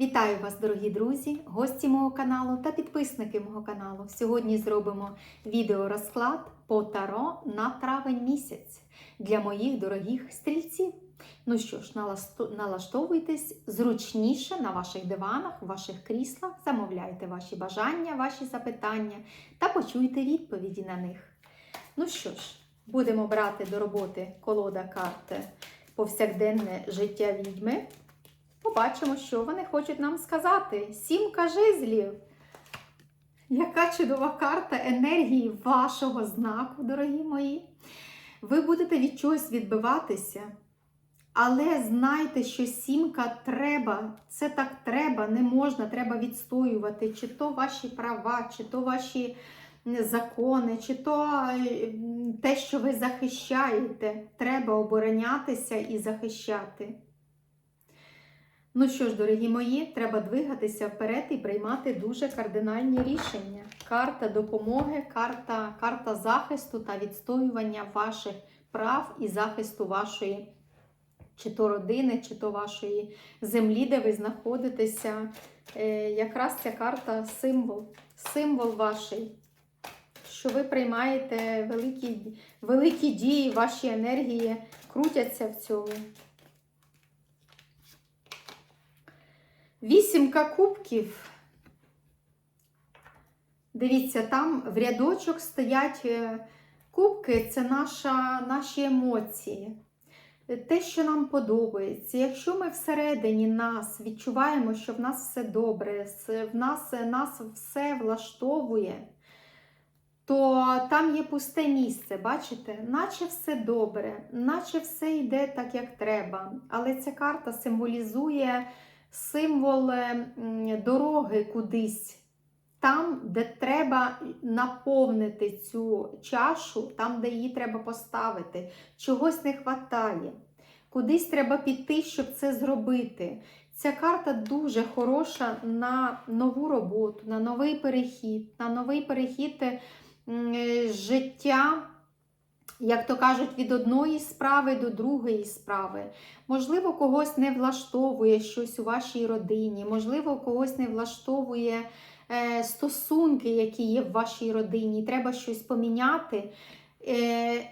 Вітаю вас, дорогі друзі, гості мого каналу та підписники мого каналу. Сьогодні зробимо відеорозклад по таро на травень місяць для моїх дорогих стрільців. Ну що ж, налаштовуйтесь зручніше на ваших диванах, ваших кріслах, замовляйте ваші бажання, ваші запитання та почуйте відповіді на них. Ну що ж, будемо брати до роботи колода карт повсякденне життя відьми. Побачимо, що вони хочуть нам сказати. Сімка жезлів. Яка чудова карта енергії вашого знаку, дорогі мої. Ви будете від чогось відбиватися, але знайте, що сімка треба, це так треба, не можна, треба відстоювати, чи то ваші права, чи то ваші закони, чи то е, те, що ви захищаєте. Треба оборонятися і захищати. Ну що ж, дорогі мої, треба двигатися вперед і приймати дуже кардинальні рішення. Карта допомоги, карта, карта захисту та відстоювання ваших прав і захисту вашої чи то родини, чи то вашої землі, де ви знаходитеся. Е, якраз ця карта символ, символ ваший, що ви приймаєте великі, великі дії, ваші енергії крутяться в цьому. Вісімка кубків. Дивіться, там в рядочок стоять е, кубки це наша, наші емоції. Те, що нам подобається. Якщо ми всередині нас відчуваємо, що в нас все добре, в нас, нас все влаштовує, то там є пусте місце, бачите? Наче все добре, наче все йде так, як треба. Але ця карта символізує символ дороги кудись. Там, де треба наповнити цю чашу, там, де її треба поставити, чогось не вистачає. Кудись треба піти, щоб це зробити. Ця карта дуже хороша на нову роботу, на новий перехід, на новий перехід е, е, життя, як то кажуть, від одної справи до другої справи. Можливо, когось не влаштовує щось у вашій родині, можливо, когось не влаштовує е, стосунки, які є в вашій родині, треба щось поміняти. Е,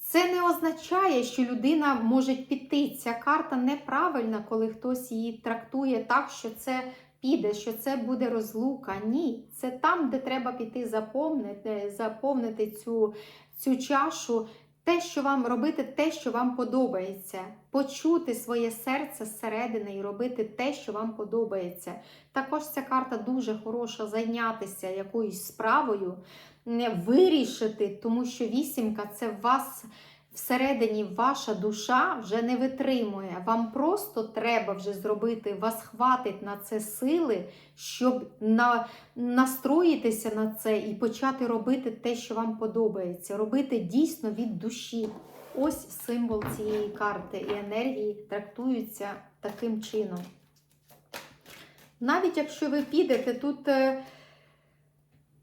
це не означає, що людина може піти. Ця карта неправильна, коли хтось її трактує так, що це піде, що це буде розлука. Ні, це там, де треба піти заповнити, заповнити цю, цю чашу. Те, що вам робити, те, що вам подобається, почути своє серце зсередини і робити те, що вам подобається. Також ця карта дуже хороша зайнятися якоюсь справою, не вирішити, тому що вісімка це вас всередині ваша душа вже не витримує. Вам просто треба вже зробити, вас хватить на це сили, щоб на, настроїтися на це і почати робити те, що вам подобається, робити дійсно від душі. Ось символ цієї карти і енергії трактуються таким чином. Навіть якщо ви підете, тут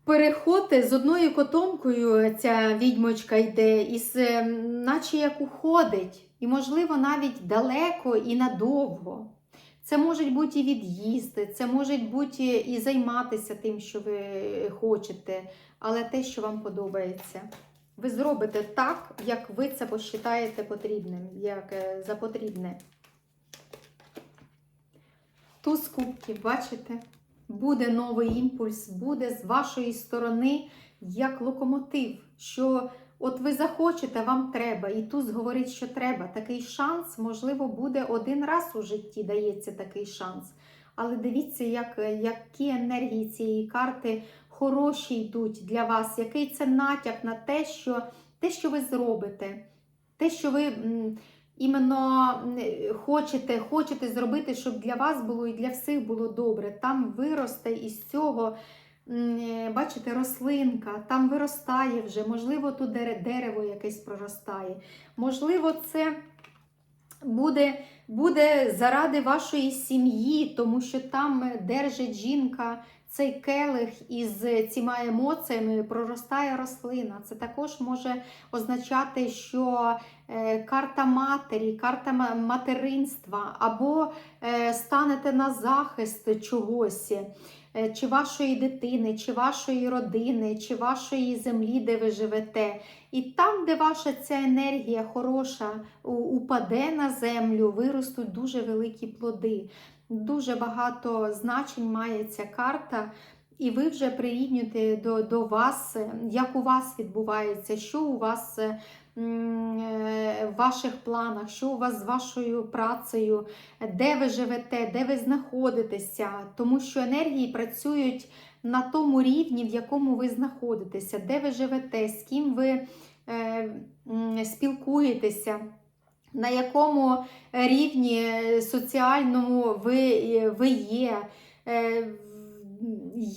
е, переходи з одною котомкою ця відьмочка йде, і з, е, наче як уходить, і, можливо, навіть далеко і надовго. Це можуть бути і від'їзди, це можуть бути і займатися тим, що ви хочете, але те, що вам подобається. Ви зробите так, як ви це посчитаєте потрібним, як е, за потрібне. Туз кубків, бачите? Буде новий імпульс, буде з вашої сторони як локомотив, що от ви захочете, вам треба, і туз говорить, що треба. Такий шанс, можливо, буде один раз у житті дається такий шанс. Але дивіться, як, які енергії цієї карти хороші йдуть для вас, який це натяк на те, що, те, що ви зробите, те, що ви. Іменно хочете, хочете зробити, щоб для вас було і для всіх було добре. Там виросте із цього, бачите, рослинка, там виростає вже, можливо, тут дерево якесь проростає. Можливо, це буде, буде заради вашої сім'ї, тому що там держить жінка. Цей келих із цими емоціями проростає рослина. Це також може означати, що карта матері, карта материнства, або е, станете на захист чогось, е, чи вашої дитини, чи вашої родини, чи вашої землі, де ви живете. І там, де ваша ця енергія хороша упаде на землю, виростуть дуже великі плоди. Дуже багато значень має ця карта. І ви вже прирівнюєте до, до вас, е, як у вас відбувається, що у вас е, е, в ваших планах, що у вас з вашою працею, де ви живете, де ви знаходитеся, тому що енергії працюють на тому рівні, в якому ви знаходитеся, де ви живете, з ким ви е, спілкуєтеся. На якому рівні соціальному ви, ви є, Е,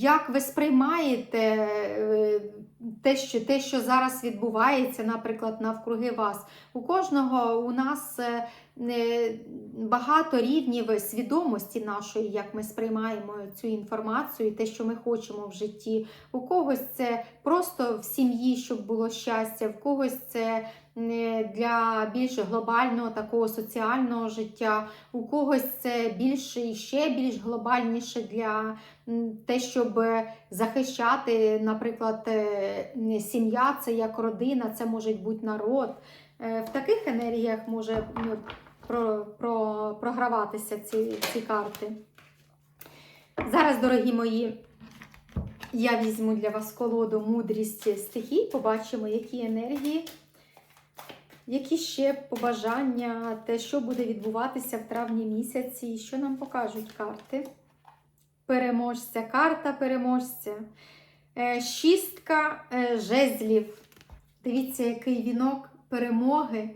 як ви сприймаєте е, те що, те, що зараз відбувається, наприклад, навкруги вас? У кожного у нас е, багато рівнів свідомості нашої, як ми сприймаємо цю інформацію, і те, що ми хочемо в житті. У когось це просто в сім'ї, щоб було щастя, в когось це для більш глобального такого соціального життя, у когось це більше і ще більш глобальніше для те, щоб захищати, наприклад, е, сім'я, це як родина, це може бути народ. Е, В таких енергіях може ну, про, про, програватися ці, ці карти. Зараз, дорогі мої, я візьму для вас колоду мудрість стихій, побачимо, які енергії, які ще побажання, те, що буде відбуватися в травні місяці, і що нам покажуть карти. Переможця, карта переможця. Е, Шістка е, жезлів. Дивіться, який вінок перемоги.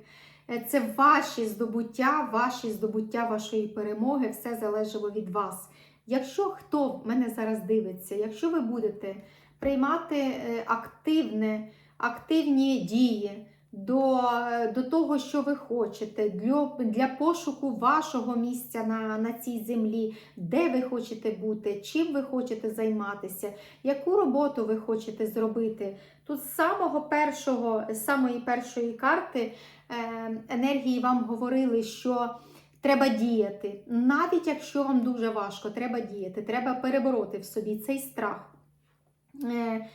Е, Це ваші здобуття, ваші здобуття вашої перемоги, все залежало від вас. Якщо хто мене зараз дивиться, якщо ви будете приймати е, активне, активні дії до, до того, що ви хочете, для, для пошуку вашого місця на, на цій землі, де ви хочете бути, чим ви хочете займатися, яку роботу ви хочете зробити. Тут з самого першого, з самої першої карти е, енергії вам говорили, що треба діяти. Навіть якщо вам дуже важко, треба діяти, треба перебороти в собі цей страх. Е,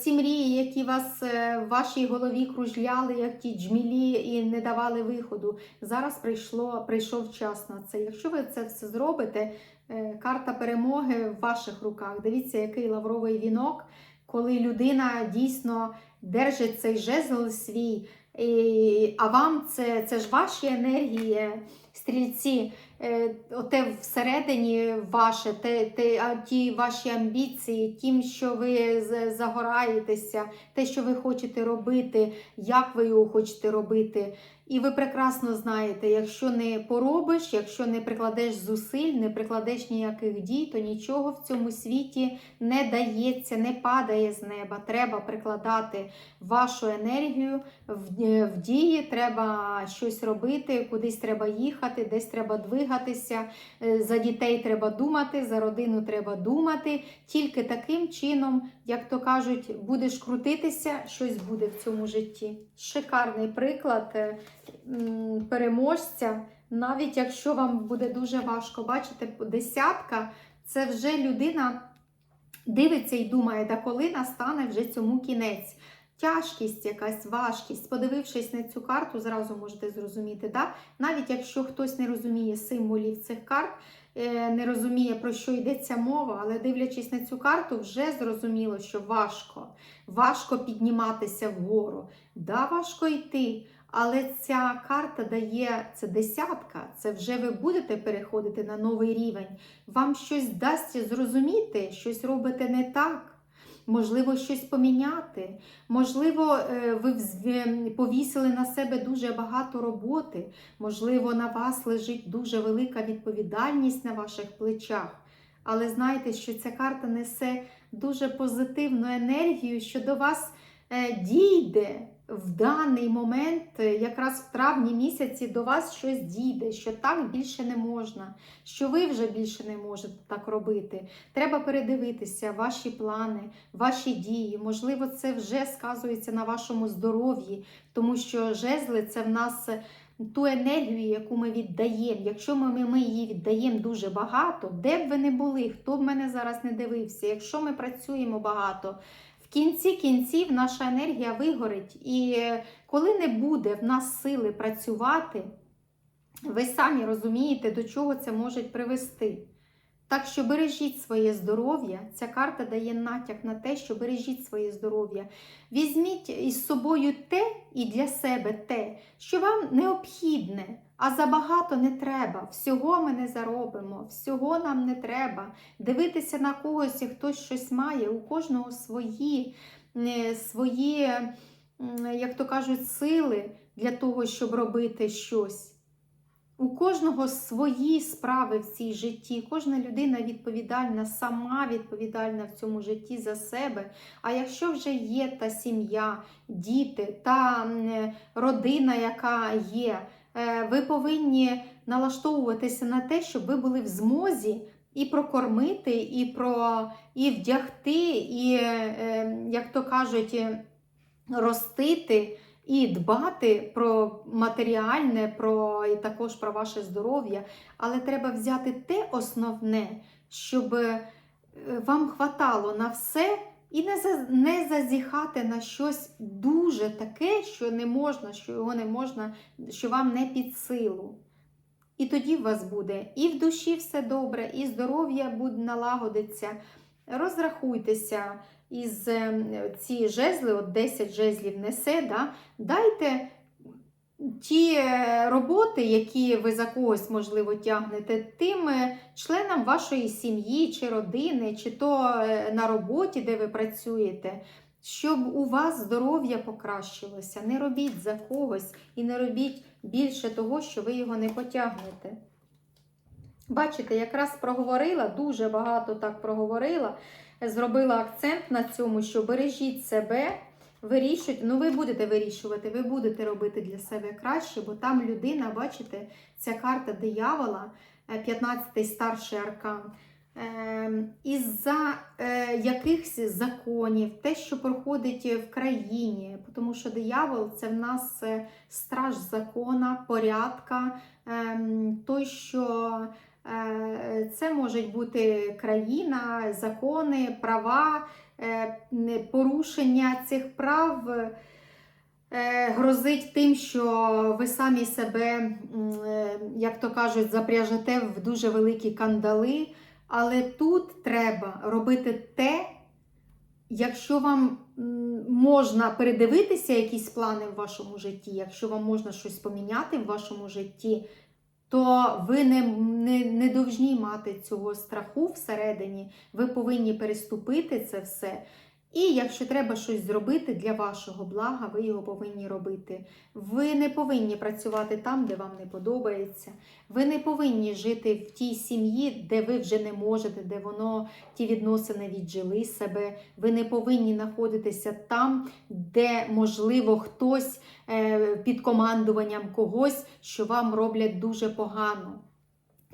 Ці мрії, які вас е, в вашій голові кружляли, як ті джмілі, і не давали виходу. Зараз прийшло, прийшов час на це. Якщо ви це все зробите, е, карта перемоги в ваших руках. Дивіться, який лавровий вінок, коли людина дійсно держить цей жезл свій. А вам це, це ж ваші енергії, стрільці, е, оте всередині ваше, те, те, а ті ваші амбіції, тим, що ви загораєтеся, те, що ви хочете робити, як ви його хочете робити. І ви прекрасно знаєте, якщо не поробиш, якщо не прикладеш зусиль, не прикладеш ніяких дій, то нічого в цьому світі не дається, не падає з неба. Треба прикладати вашу енергію в, е, дії, треба щось робити, кудись треба їхати, десь треба двигатися. Е, За дітей треба думати, за родину треба думати. Тільки таким чином, як то кажуть, будеш крутитися, щось буде в цьому житті. Шикарний приклад е, переможця. Навіть якщо вам буде дуже важко, бачите, десятка це вже людина дивиться і думає, да коли настане вже цьому кінець. Тяжкість, якась важкість. Подивившись на цю карту, зразу можете зрозуміти. Да? Навіть якщо хтось не розуміє символів цих карт, е, не розуміє, про що йдеться мова, але дивлячись на цю карту, вже зрозуміло, що важко. Важко підніматися вгору. Да, важко йти. Але ця карта дає це десятка, це вже ви будете переходити на новий рівень. Вам щось дасть зрозуміти, щось робите не так. Можливо, щось поміняти. Можливо, е, ви е, повісили на себе дуже багато роботи. Можливо, на вас лежить дуже велика відповідальність на ваших плечах. Але знайте, що ця карта несе дуже позитивну енергію, що до вас е, дійде в даний момент, е, якраз в травні місяці, до вас щось дійде, що так більше не можна, що ви вже більше не можете так робити. Треба передивитися ваші плани, ваші дії. Можливо, це вже сказується на вашому здоров'ї, тому що жезли це в нас ту енергію, яку ми віддаємо. Якщо ми, ми її віддаємо дуже багато, де б ви не були, хто б мене зараз не дивився, якщо ми працюємо багато. Кінці кінців наша енергія вигорить, і е, коли не буде в нас сили працювати, ви самі розумієте, до чого це може привести. Так що бережіть своє здоров'я. Ця карта дає натяк на те, що бережіть своє здоров'я. Візьміть із собою те і для себе те, що вам необхідне, а забагато не треба. Всього ми не заробимо, всього нам не треба. Дивитися на когось, і хтось щось має, у кожного свої, свої, як то кажуть, сили для того, щоб робити щось. У кожного свої справи в цій житті. Кожна людина відповідальна, сама відповідальна в цьому житті за себе. А якщо вже є та сім'я, діти, та родина, яка є, ви повинні налаштовуватися на те, щоб ви були в змозі і прокормити, і, про, і вдягти, і, е, як то кажуть, е, ростити і дбати про матеріальне, про і також про ваше здоров'я, але треба взяти те основне, щоб е, вам хватало на все. І не за- не зазіхати на щось дуже таке, що не можна, що його не можна, що вам не під силу. І тоді у вас буде і в душі все добре, і здоров'я буде налагодиться. Розрахуйтеся із ем, ці жезли, от 10 жезлів несе, да? дайте ті е, роботи, які ви за когось, можливо, тягнете, тим членам вашої сім'ї чи родини, чи то е, на роботі, де ви працюєте, щоб у вас здоров'я покращилося. Не робіть за когось і не робіть більше того, що ви його не потягнете. Бачите, якраз проговорила, дуже багато так проговорила, зробила акцент на цьому, що бережіть себе, вирішуйте, ну ви будете вирішувати, ви будете робити для себе краще, бо там людина, бачите, ця карта диявола, 15-й старший аркан. Е, Із-за е, якихось законів, те, що проходить в країні, тому що диявол це в нас е, страж закона, порядка, е, той, що е, це можуть бути країна, закони, права, е, порушення цих прав. е, Грозить тим, що ви самі себе, е, як то кажуть, запряжете в дуже великі кандали. Але тут треба робити те, якщо вам можна передивитися якісь плани в вашому житті, якщо вам можна щось поміняти в вашому житті, то ви не, не, не довжні мати цього страху всередині. Ви повинні переступити це все. І якщо треба щось зробити для вашого блага, ви його повинні робити. Ви не повинні працювати там, де вам не подобається. Ви не повинні жити в тій сім'ї, де ви вже не можете, де воно ті відносини віджили себе. Ви не повинні знаходитися там, де, можливо, хтось е, під командуванням когось, що вам роблять дуже погано.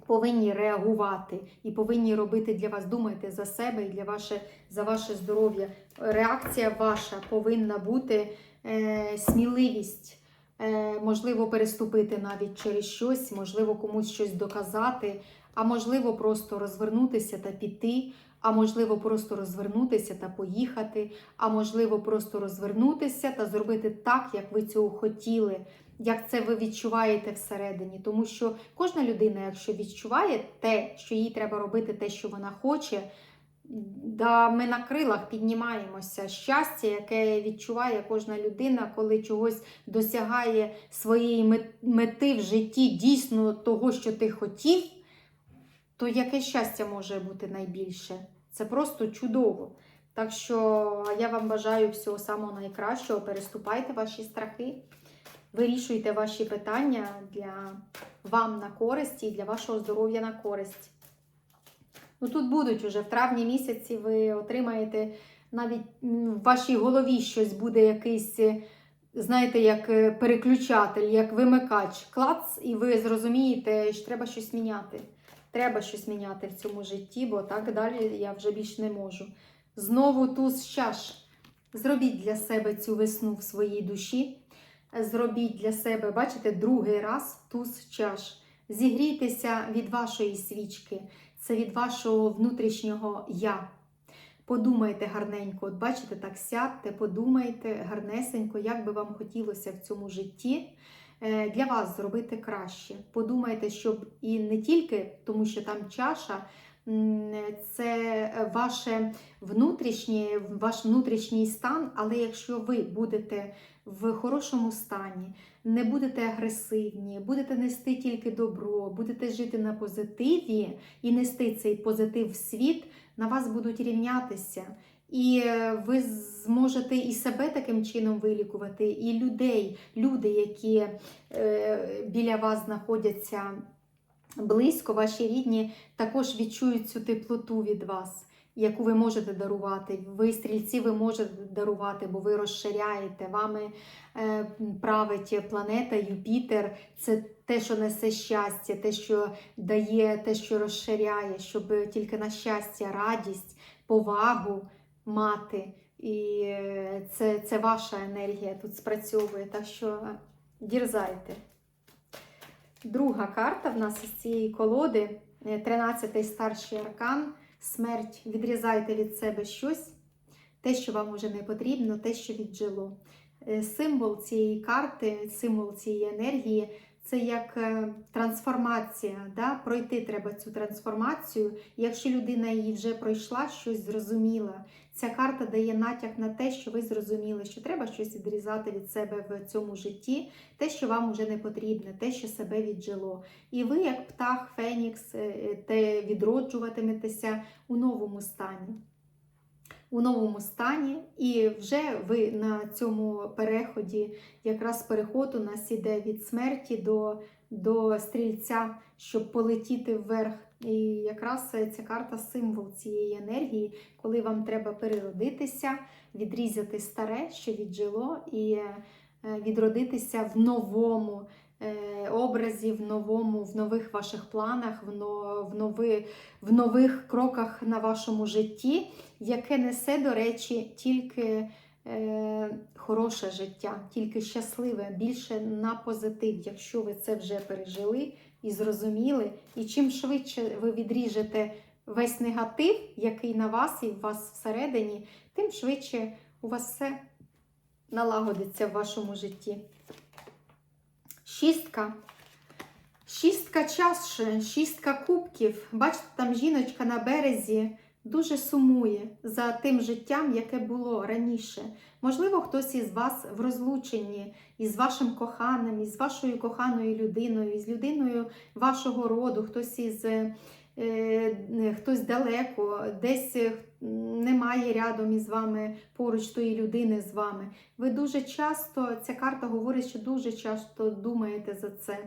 Повинні реагувати і повинні робити для вас, думайте за себе і для ваше, за ваше здоров'я. Реакція ваша повинна бути е, сміливість. Е, можливо, переступити навіть через щось, можливо, комусь щось доказати, а можливо, просто розвернутися та піти, а можливо, просто розвернутися та поїхати, а можливо, просто розвернутися та зробити так, як ви цього хотіли, як це ви відчуваєте всередині. Тому що кожна людина, якщо відчуває те, що їй треба робити, те, що вона хоче. Да, ми на крилах піднімаємося. Щастя, яке відчуває кожна людина, коли чогось досягає своєї мети в житті, дійсно того, що ти хотів, то яке щастя може бути найбільше? Це просто чудово. Так що я вам бажаю всього самого найкращого. Переступайте ваші страхи, вирішуйте ваші питання для вам на користь і для вашого здоров'я на користь. Ну тут будуть уже в травні місяці ви отримаєте навіть в вашій голові щось буде якийсь е, знаєте, як е, переключатель, як вимикач, клац, і ви зрозумієте, що треба щось міняти. Треба щось міняти в цьому житті, бо так далі я вже більш не можу. Знову туз чаш. Зробіть для себе цю весну в своїй душі. Зробіть для себе, бачите, другий раз туз чаш. Зігрійтеся від вашої свічки, це від вашого внутрішнього я. Подумайте гарненько, от бачите, так сядьте, подумайте гарнесенько, як би вам хотілося в цьому житті е, для вас зробити краще. Подумайте, щоб і не тільки тому, що там чаша, це ваше внутрішнє, ваш внутрішній стан, але якщо ви будете в хорошому стані, не будете агресивні, будете нести тільки добро, будете жити на позитиві і нести цей позитив в світ, на вас будуть рівнятися. І е, ви зможете і себе таким чином вилікувати, і людей, люди, які е, біля вас знаходяться близько, ваші рідні, також відчують цю теплоту від вас, яку ви можете дарувати. Ви стрільці ви можете дарувати, бо ви розширяєте. Вами е, править планета Юпітер. Це те, що несе щастя, те, що дає, те, що розширяє, щоб тільки на щастя, радість, повагу мати. І е, це, це ваша енергія тут спрацьовує. Так що дірзайте. Друга карта в нас із цієї колоди, 13-й старший аркан. Смерть. Відрізайте від себе щось, те, що вам уже не потрібно, те, що віджило. Е, Символ цієї карти, символ цієї енергії це як е, трансформація. Да? Пройти треба цю трансформацію. Якщо людина її вже пройшла, щось зрозуміла. Ця карта дає натяк на те, що ви зрозуміли, що треба щось відрізати від себе в цьому житті, те, що вам вже не потрібне, те, що себе віджило. І ви, як птах, Фенікс, е, те відроджуватиметеся у новому стані. У новому стані, і вже ви на цьому переході, якраз переход у нас іде від смерті до, до стрільця, щоб полетіти вверх. І якраз ця карта символ цієї енергії, коли вам треба переродитися, відрізати старе, що віджило, і е, відродитися в новому е, образі, в новому, в нових ваших планах, в, но, в, нови, в нових кроках на вашому житті, яке несе, до речі, тільки е, хороше життя, тільки щасливе, більше на позитив, якщо ви це вже пережили і зрозуміли. І чим швидше ви відріжете весь негатив, який на вас і в вас всередині, тим швидше у вас все налагодиться в вашому житті. Шістка. Шістка чаш, шістка кубків. Бачите, там жіночка на березі дуже сумує за тим життям, яке було раніше. Можливо, хтось із вас в розлученні із вашим коханим, із вашою коханою людиною, із людиною вашого роду, хтось із е, е, хтось далеко, десь немає рядом із вами поруч тої людини з вами. Ви дуже часто, ця карта говорить, що дуже часто думаєте за це.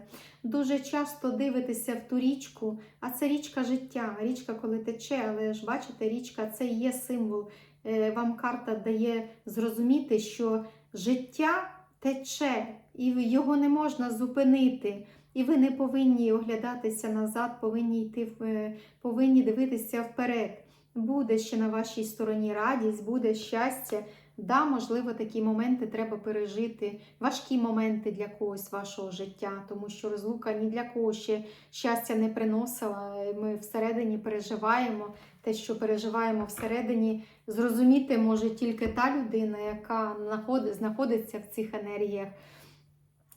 Дуже часто дивитеся в ту річку, а це річка життя, річка, коли тече, але ж бачите, річка це і є символ. Е, Вам карта дає зрозуміти, що життя тече, і його не можна зупинити. І ви не повинні оглядатися назад, повинні йти в- повинні дивитися вперед. Буде ще на вашій стороні радість, буде щастя. Да, можливо, такі моменти треба пережити, важкі моменти для когось вашого життя, тому що розлука ні для кого ще щастя не приносила. Ми всередині переживаємо те, що переживаємо всередині. Зрозуміти може тільки та людина, яка знаходиться в цих енергіях,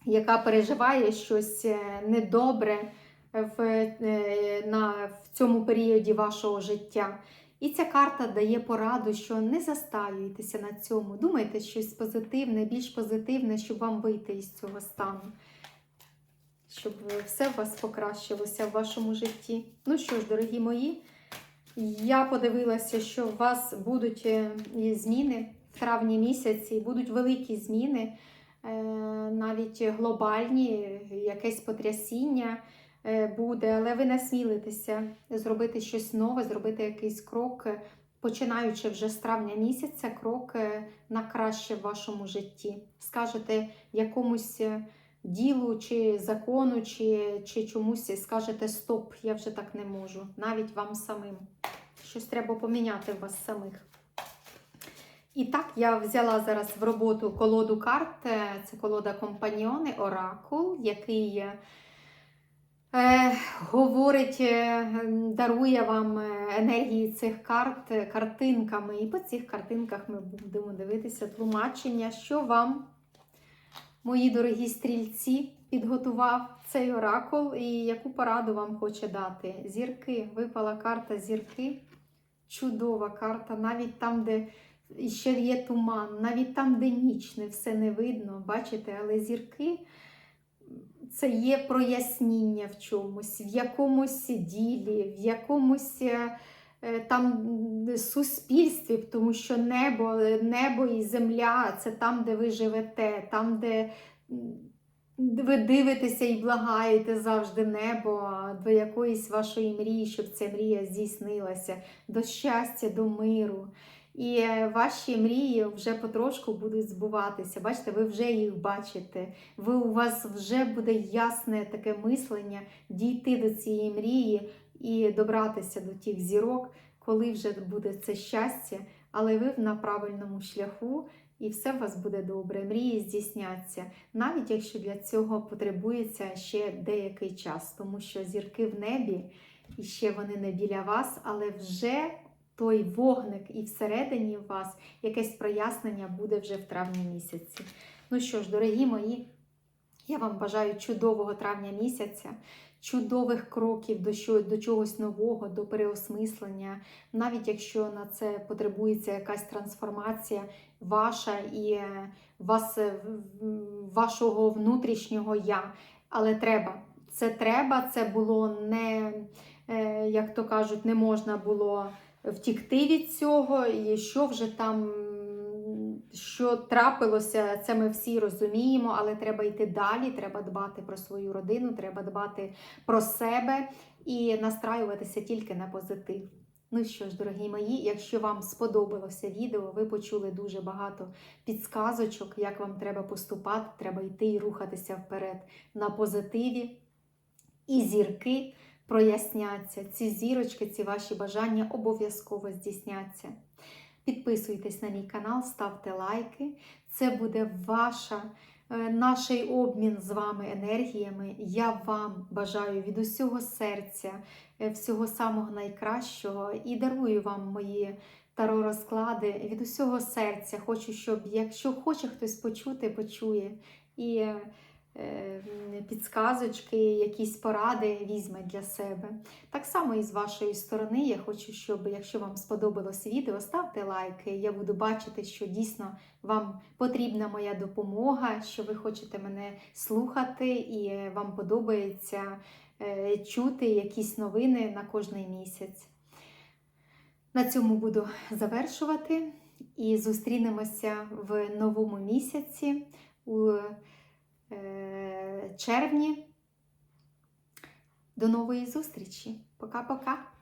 яка переживає щось е, недобре в, е, на, в цьому періоді вашого життя. І ця карта дає пораду, що не застаюйтеся на цьому. Думайте щось позитивне, більш позитивне, щоб вам вийти із цього стану. Щоб все у вас покращилося в вашому житті. Ну що ж, дорогі мої, я подивилася, що у вас будуть е, зміни в травні місяці, будуть великі зміни, е, навіть глобальні, якесь потрясіння буде, але ви насмілитеся зробити щось нове, зробити якийсь крок починаючи вже з травня місяця, крок е, на краще в вашому житті. Скажете якомусь е, ділу, чи закону, чи, чи чомусь скажете стоп, я вже так не можу. Навіть вам самим. Щось треба поміняти в вас самих. І так, я взяла зараз в роботу колоду карт. Е, Це колода Компаньйони Оракул, який е, говорить, е, дарує вам е, енергії цих карт картинками. І по цих картинках ми будемо дивитися тлумачення, що вам, мої дорогі стрільці, підготував цей оракул і яку пораду вам хоче дати. Зірки, випала карта зірки. Чудова карта, навіть там, де ще є туман, навіть там, де ніч, не все не видно, бачите, але зірки це є проясніння в чомусь, в якомусь ділі, в якомусь е, там суспільстві, тому що небо, небо і земля це там, де ви живете, там, де ви дивитеся і благаєте завжди небо до якоїсь вашої мрії, щоб ця мрія здійснилася, до щастя, до миру. І е, ваші мрії вже потрошку будуть збуватися. Бачите, ви вже їх бачите. Ви у вас вже буде ясне таке мислення дійти до цієї мрії і добратися до тих зірок, коли вже буде це щастя, але ви на правильному шляху. І все у вас буде добре, мрії здійсняться, навіть якщо для цього потребується ще деякий час, тому що зірки в небі, і ще вони не біля вас, але вже той вогник і всередині вас якесь прояснення буде вже в травні місяці. Ну що ж, дорогі мої, я вам бажаю чудового травня місяця, чудових кроків до, що, до чогось нового, до переосмислення, навіть якщо на це потребується якась трансформація ваша і е, вас, е, вашого внутрішнього я. Але треба. Це треба, це було не, е, як то кажуть, не можна було втікти від цього, і що вже там, що трапилося, це ми всі розуміємо, але треба йти далі, треба дбати про свою родину, треба дбати про себе і настраюватися тільки на позитив. Ну що ж, дорогі мої, якщо вам сподобалося відео, ви почули дуже багато підсказочок, як вам треба поступати, треба йти і рухатися вперед на позитиві. І зірки проясняться. Ці зірочки, ці ваші бажання обов'язково здійсняться. Підписуйтесь на мій канал, ставте лайки. Це буде ваша, е, наш обмін з вами енергіями. Я вам бажаю від усього серця, е, всього самого найкращого і дарую вам мої таро розклади від усього серця. Хочу, щоб якщо хоче хтось почути, почує. І е, підсказочки, якісь поради візьме для себе. Так само і з вашої сторони. Я хочу, щоб, якщо вам сподобалось відео, ставте лайки. Я буду бачити, що дійсно вам потрібна моя допомога, що ви хочете мене слухати, і вам подобається е, чути якісь новини на кожний місяць. На цьому буду завершувати і зустрінемося в новому місяці. у е, червні. До нової зустрічі. Пока-пока.